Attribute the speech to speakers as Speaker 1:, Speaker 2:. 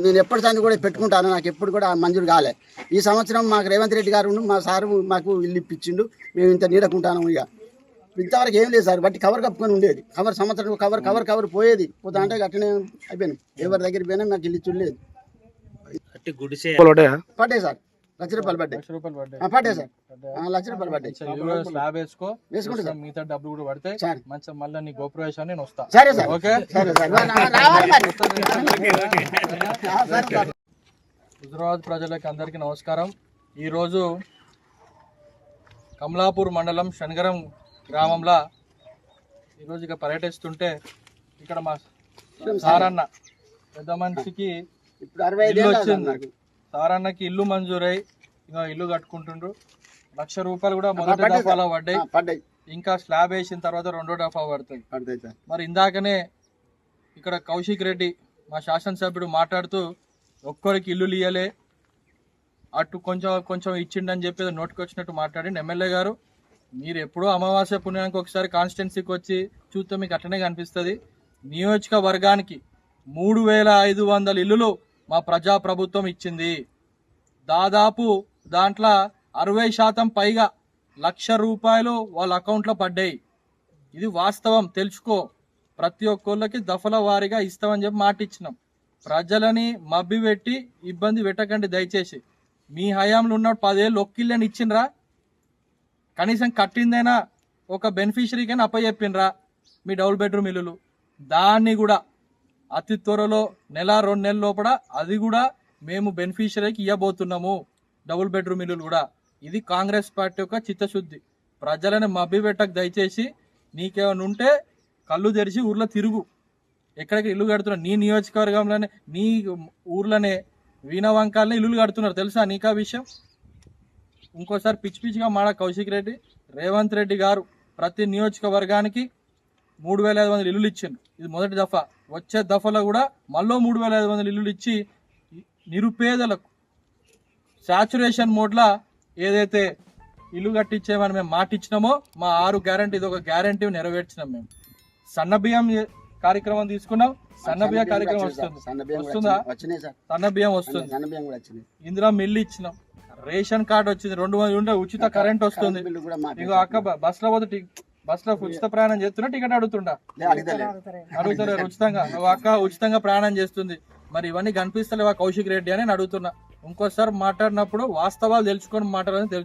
Speaker 1: నేను ఎప్పటి సంది కూడా పెట్టుకుంటాను నాకు ఎప్పుడు కూడా మంజూరు కాలే. ఈ సంవత్సరం మాకు రేవంత్ రెడ్డి గారు మా సారు మాకు ఇల్లు ఇప్పించిండు మేము ఇంత నీడకుంటాను ఇక. ఇంతవరకు ఏం లేదు సార్. బట్టి కవర్ కప్పుకొని ఉండేది. కవర్ సంవత్సరం కవర్ కవర్ కవర్ పోయేది. పోతా అంటే అట్టనే అయిపోయింది. ఎవరి దగ్గర పోయినా నాకు ఇల్లు చూడలేదు.
Speaker 2: అట్టి గుడిసే
Speaker 1: పడ్డాయి? సార్. లక్ష రూపాయలు పడ్డాయి.
Speaker 3: లక్ష రూపాయలు పడ్డాయి.
Speaker 1: సార్. ఆ, లక్ష రూపాయలు పడ్డాయి.
Speaker 3: స్లాబ్ వేసుకో.
Speaker 1: వేసుకుంటా సార్.
Speaker 3: మిగతా డబ్బులు కూడా పడతాయి
Speaker 1: సార్.
Speaker 3: మంచిగా మళ్ళీ నీ గోప్రవేశాన్ని నేను వస్తా.
Speaker 1: సరే సార్.
Speaker 3: ఓకే?
Speaker 1: సరే సార్.
Speaker 3: హుజరాబాద్ ప్రజలకు అందరికీ నమస్కారం. ఈరోజు కమలాపూర్ మండలం శనగరం గ్రామంలో ఈరోజు ఇక పర్యటిస్తుంటే ఇక్కడ మా సారన్న పెద్ద మనిషికి
Speaker 1: ఇప్పుడు అరవై ఐదు
Speaker 3: ఇల్లు వచ్చింది.
Speaker 1: నాకు.
Speaker 3: సారన్నకి ఇల్లు మంజూరై ఇంకా ఇల్లు కట్టుకుంటుండ్రు. లక్ష రూపాయలు కూడా మొదటి దఫాలో పడ్డాయి. ఇంకా స్లాబ్ వేసిన తర్వాత రెండో దఫా పడుతుంది
Speaker 1: పడతాయి సార్.
Speaker 3: మరి ఇందాకనే ఇక్కడ కౌశిక్ రెడ్డి మా శాసనసభ్యుడు మాట్లాడుతూ ఒక్కరికి ఇల్లు ఇయ్యలే అటు కొంచెం కొంచెం ఇచ్చిండని చెప్పి నోటికి వచ్చినట్టు మాట్లాడిండు ఎమ్మెల్యే గారు. మీరు ఎప్పుడో అమావాస్య పుణ్యానికి ఒకసారి కాన్స్టిట్యున్సీకి వచ్చి చూస్తే మీకు అట్లనే కనిపిస్తుంది. నియోజకవర్గానికి మూడు వేల ఐదు వందల ఇల్లులు మా ప్రజాప్రభుత్వం ఇచ్చింది. దాదాపు దాంట్లో అరవై శాతం పైగా లక్ష రూపాయలు వాళ్ళ అకౌంట్లో పడ్డాయి. ఇది వాస్తవం తెలుసుకో. ప్రతి ఒక్కళ్ళకి దఫల వారీగా ఇస్తామని చెప్పి మాట ఇచ్చినాం ప్రజలని మబ్బి పెట్టి ఇబ్బంది పెట్టకండి దయచేసి. మీ హయాంలో ఉన్నప్పుడు పదేళ్ళు ఒక్కిళ్ళని ఇచ్చిండ్రా? కనీసం కట్టిందైనా ఒక బెనిఫిషరీకైనా అప్పచెప్పినరా మీ డబుల్ బెడ్రూమ్ ఇల్లులు. దాన్ని కూడా అతి త్వరలో నెల రెండు నెలల లోపల అది కూడా మేము బెనిఫిషరీకి ఇవ్వబోతున్నాము డబుల్ బెడ్రూమ్ ఇల్లులు కూడా. ఇది కాంగ్రెస్ పార్టీ యొక్క చిత్తశుద్ధి. ప్రజలను మభ్యపెట్టకు దయచేసి నీకేమైనా ఉంటే కళ్ళు తెరిచి ఊర్లో తిరుగు. ఎక్కడికి ఇల్లు కడుతున్నారు? నీ నియోజకవర్గంలోనే నీ ఊర్లోనే వీణవంకాలనే ఇల్లులు కడుతున్నారు. తెలుసా నీకా విషయం? ఇంకోసారి పిచ్చి పిచ్చిగా మాడ కౌశిక్ రెడ్డి రేవంత్ రెడ్డి గారు ప్రతి నియోజకవర్గానికి మూడు వేల ఐదు వందల ఇల్లులు ఇచ్చిండు. ఇది మొదటి దఫా. వచ్చే దఫలో కూడా మళ్ళీ మూడు వేల ఐదు వందల ఇల్లులు ఇచ్చి నిరుపేదలకు సాచురేషన్ మోడ్లా ఏదైతే ఇల్లు కట్టించేమని మేము మాట ఇచ్చినామో మా ఆరు గ్యారంటీ ఇది ఒక గ్యారంటీ నెరవేర్చినాం మేము. సన్న బియ్యం ఏ- కార్యక్రమం తీసుకున్నాం. సన్న బియ్యం కార్యక్రమం వస్తుంది.
Speaker 1: సన్న బియ్యం కూడా
Speaker 3: వస్తుందా?
Speaker 1: వచ్చినాయి. వచ్చినాయి సార్.
Speaker 3: సన్న బియ్యం వస్తుంది. ఇందులో మిల్లు ఇచ్చినాం. రేషన్ కార్డు వచ్చింది రెండు వందలు ఉండే ఉచిత కరెంట్ వస్తుంది. ఇగో అక్క బ- బస్సులో పోతే టి- బస్సులో ఉచిత ప్రయాణం చేస్తున్నా టికెట్ అడుగుతుండా?
Speaker 1: లే.
Speaker 3: అడుగుతారు ఉచితంగా. అక్క ఉచితంగా ప్రయాణం చేస్తుంది. మరి ఇవన్నీ కనిపిస్తలేవా కౌశిక్ రెడ్డి అని నేను అడుగుతున్నా. ఇంకోసారి మాట్లాడినప్పుడు వాస్తవాలు తెలుసుకొని మాట్లాడాలని తెలుసు